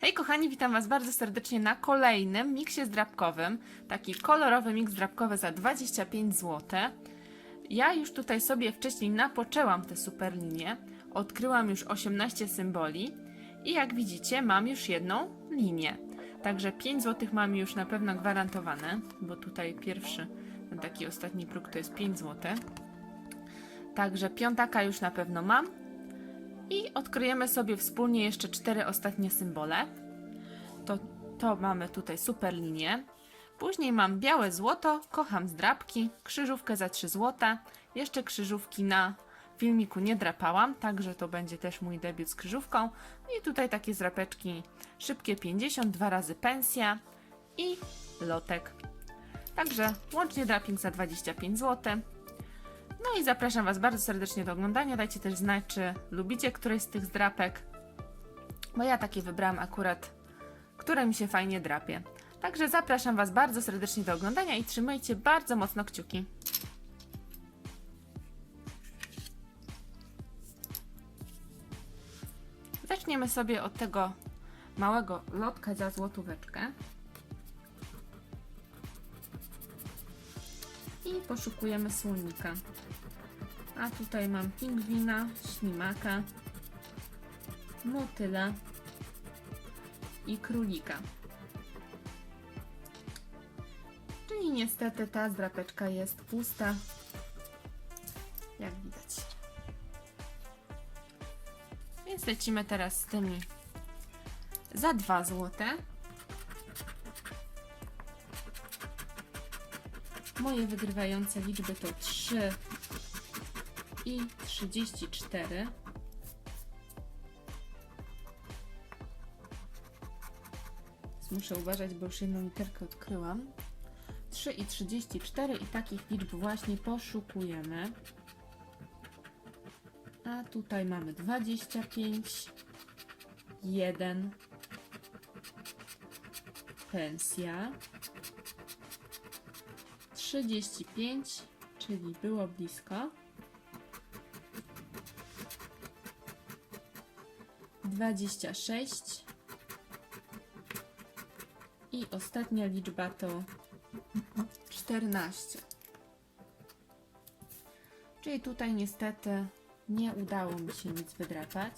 Hej kochani, witam Was bardzo serdecznie na kolejnym miksie zdrabkowym. Taki kolorowy miks zdrabkowy za 25 zł. Ja już tutaj sobie wcześniej napoczęłam te super linie. Odkryłam już 18 symboli i jak widzicie mam już jedną linię. Także 5 zł mam już na pewno gwarantowane, bo tutaj pierwszy, taki ostatni próg to jest 5 zł. Także piątaka już na pewno mam. I odkryjemy sobie wspólnie jeszcze cztery ostatnie symbole. To, to mamy tutaj super linię. Później mam białe złoto, kocham zdrabki, krzyżówkę za 3 złota. Jeszcze krzyżówki na filmiku nie drapałam, także to będzie też mój debiut z krzyżówką. I tutaj takie zrapeczki szybkie 50, dwa razy pensja i lotek. Także łącznie draping za 25 zł. No i zapraszam Was bardzo serdecznie do oglądania. Dajcie też znać, czy lubicie któreś z tych zdrapek, bo ja takie wybrałam akurat, które mi się fajnie drapie. Także zapraszam Was bardzo serdecznie do oglądania i trzymajcie bardzo mocno kciuki. Zaczniemy sobie od tego małego lotka za złotóweczkę. I poszukujemy słonika. A tutaj mam pingwina, ślimaka, motyla i królika. Czyli niestety ta zdrapeczka jest pusta, jak widać. Więc lecimy teraz z tymi za 2 złote. Moje wygrywające liczby to 3 i 34. Więc Muszę uważać, bo już jedną literkę odkryłam. 3 i 34 i takich liczb właśnie poszukujemy. A tutaj mamy 25, 1, pensja, 35, czyli było blisko. 26 i ostatnia liczba to 14. Czyli tutaj niestety nie udało mi się nic wydrapać.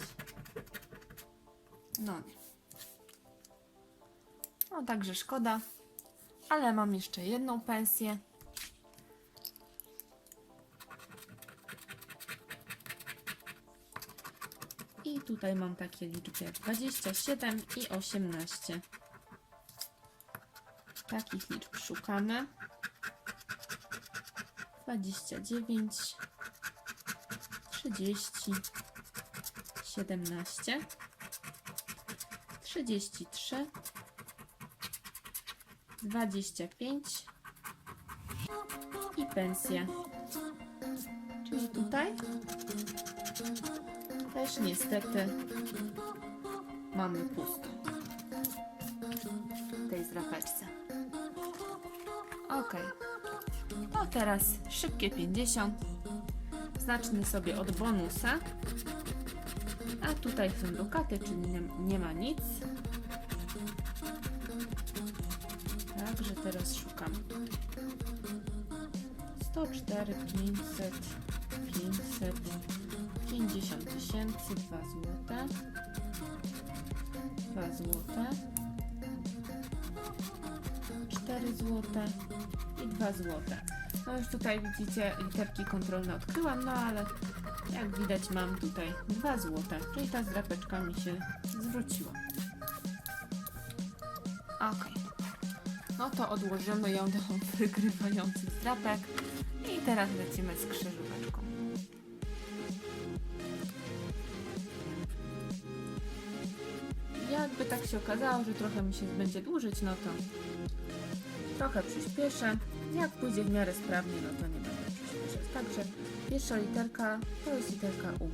No nie. No także szkoda, ale mam jeszcze jedną pensję. Tutaj mam takie liczby jak 27 i 18. Takich liczb szukamy. 29, 30, 17, 33, 25 i pensja. Czyli tutaj też niestety mamy pusto w tej zrapeczce. Ok. To teraz szybkie 50. Zacznę sobie od bonusa. A tutaj są dukaty, czyli nie, ma nic. Także teraz szukam. 104, 500, 500, tysięcy, 2 złote, 2 złote, 4 złote i 2 złote. No już tutaj widzicie literki kontrolne odkryłam, no ale jak widać mam tutaj 2 złote, czyli ta zdrapeczka mi się zwróciła. Ok. No to odłożymy ją do wygrywających zdrapek i teraz lecimy z krzyżóweczką. Jakby tak się okazało, że trochę mi się będzie dłużyć, no to trochę przyspieszę. Jak pójdzie w miarę sprawnie, no to nie będę przyspieszać. Także pierwsza literka to jest literka U.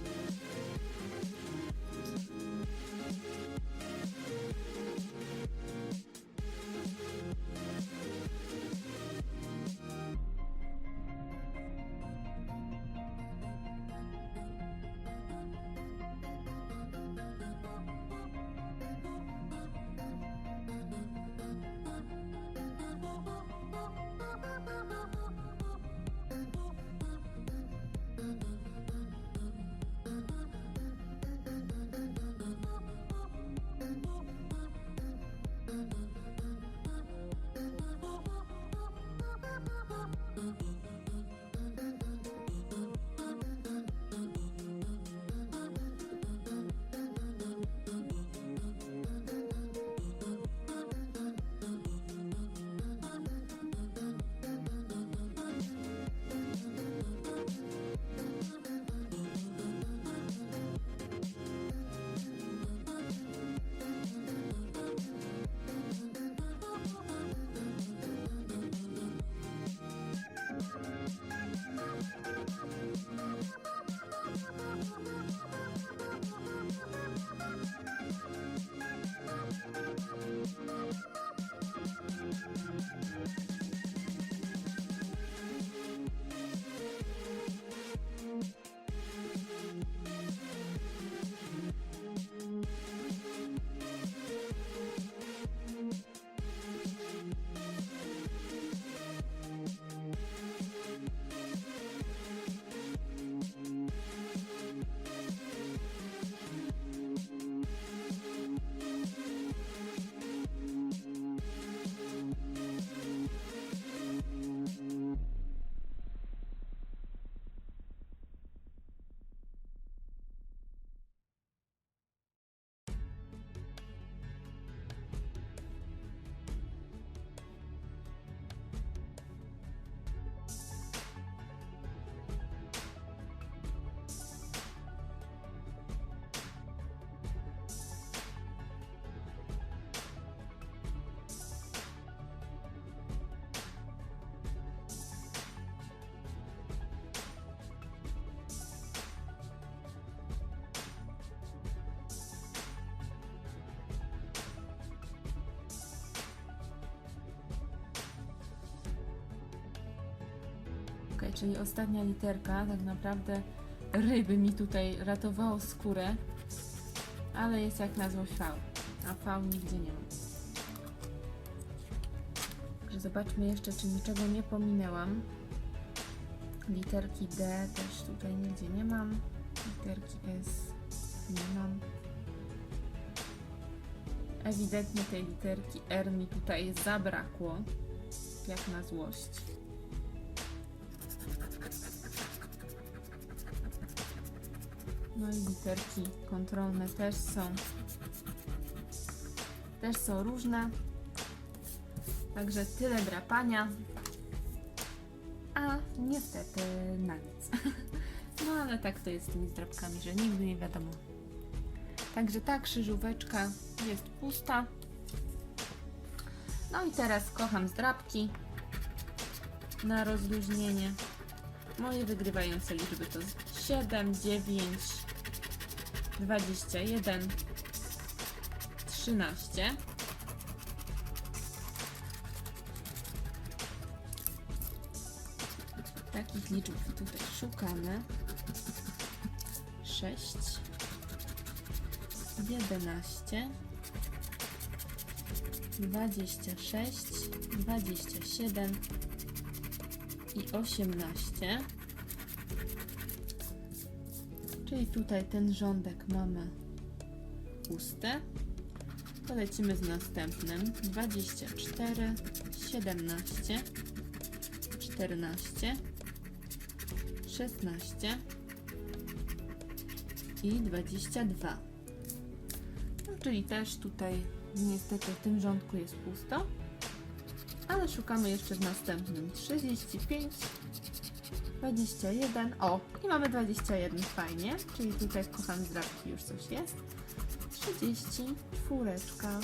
czyli ostatnia literka, tak naprawdę ryby mi tutaj ratowało skórę, ale jest jak na złość V, a V nigdzie nie ma. Także zobaczmy jeszcze, czy niczego nie pominęłam. Literki D też tutaj nigdzie nie mam. Literki S nie mam. Ewidentnie tej literki R mi tutaj zabrakło. Jak na złość. No i literki kontrolne też są. Też są różne. Także tyle drapania. A niestety na nic. No ale tak to jest z tymi zdrapkami, że nigdy nie wiadomo. Także ta krzyżóweczka jest pusta. No i teraz kocham zdrapki na rozluźnienie. Moje wygrywające liczby to 7, 9, 21, 13. Takich liczb tutaj szukamy. 6, 11, 26, 27 i 18. Czyli tutaj ten rządek mamy pusty. To lecimy z następnym. 24, 17, 14, 16 i 22. No, czyli też tutaj niestety w tym rządku jest pusto. Ale szukamy jeszcze w następnym. 35, 21. O, i mamy 21, fajnie. Czyli tutaj kocham zdrabki, już coś jest. 30, czwóreczka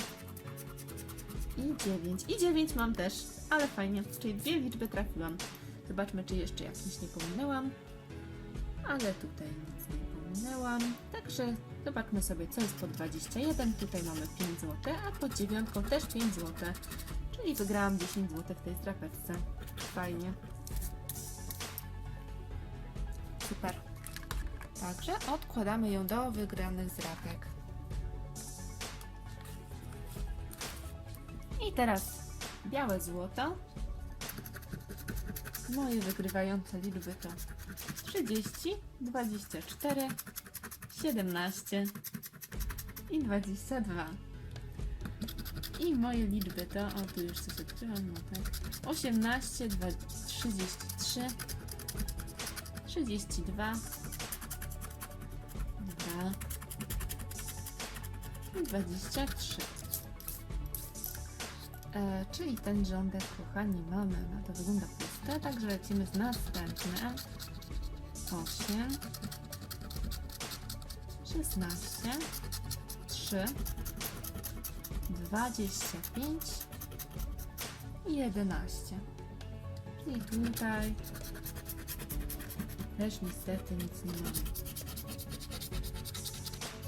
i 9. I 9 mam też, ale fajnie. Czyli dwie liczby trafiłam. Zobaczmy, czy jeszcze jakieś nie pominęłam. Ale tutaj nic nie pominęłam. Także zobaczmy sobie, co jest po 21. Tutaj mamy 5 zł, a pod dziewiątką też 5 zł. Czyli wygrałam 10 zł w tej strapeczce. Fajnie. Super. Także odkładamy ją do wygranych zrapek. I teraz białe złoto. Moje wygrywające liczby to 30, 24, 17 i 22. I moje liczby to, o tu już coś odkryłam, no tak, 18, 2, 33, 32, 2 i 23. E, czyli ten rządek, kochani, mamy, no to wygląda puste, także lecimy z następnym. 8, 16, 3, 25 i 11. I tutaj też niestety nic nie mamy.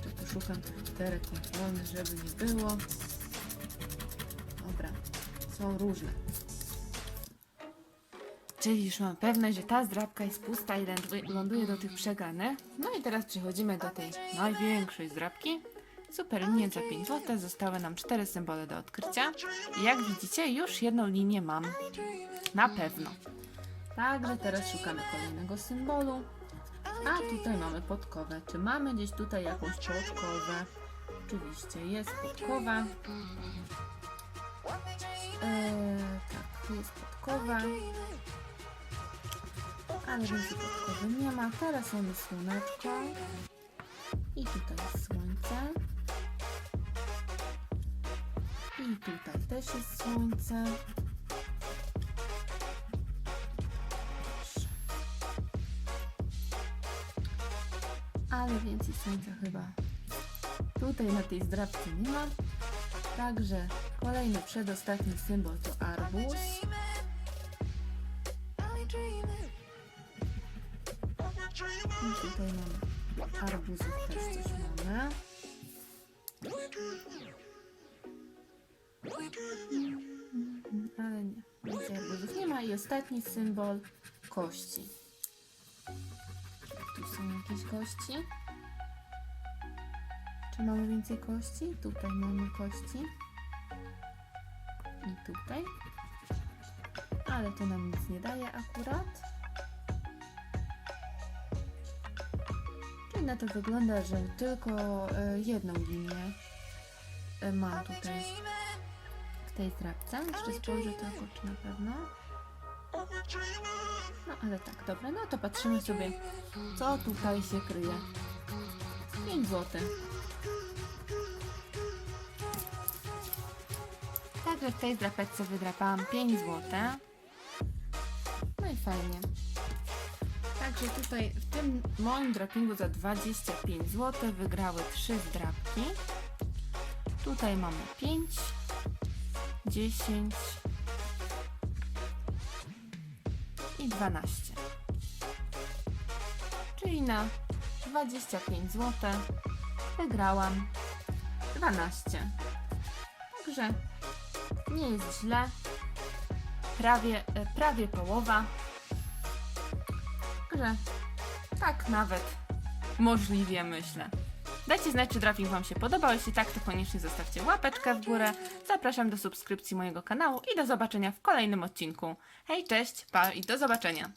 Tu poszukam tych literek kontrolnych, żeby nie było. Dobra, są różne. Czyli już mam pewność, że ta zdrabka jest pusta i ląduje- do tych przegranych. No i teraz przechodzimy do tej największej zdrabki. Super linie za 5 zł. Zostały nam cztery symbole do odkrycia. I jak widzicie, już jedną linię mam. Na pewno. Także teraz szukamy kolejnego symbolu. A tutaj mamy podkowę. Czy mamy gdzieś tutaj jakąś podkowę? Oczywiście jest podkowa. Eee, tak, jest podkowa. Ale więcej podkowy nie ma. Teraz mamy słoneczko. I tutaj jest słońce. I tutaj też jest słońce. Ale więcej słońca chyba tutaj na tej zdrabce nie ma. Także kolejny przedostatni symbol to arbuz. I tutaj mamy arbuzów też coś mamy. Ale nie, arbuzów nie ma. I ostatni symbol kości. Tu są jakieś kości. Czy mamy więcej kości? Tutaj mamy kości. I tutaj. Ale to nam nic nie daje akurat. Czyli na to wygląda, że tylko e, jedną linię e, ma tutaj w tej zdrabce. Jeszcze spojrzę tylko, czy na pewno. No ale tak, dobra, no to patrzymy sobie, co tutaj się kryje. 5 zł. Także w tej zdrapeczce wydrapałam 5 zł. No i fajnie. Także tutaj w tym moim drapingu za 25 zł wygrały 3 zdrapki. Tutaj mamy 5, 10 i 12. Czyli na 25 zł wygrałam 12. Także nie jest źle. Prawie, e, prawie połowa. Także tak nawet możliwie myślę. Dajcie znać, czy drafting Wam się podobał. Jeśli tak, to koniecznie zostawcie łapeczkę w górę. Zapraszam do subskrypcji mojego kanału i do zobaczenia w kolejnym odcinku. Hej, cześć, pa i do zobaczenia.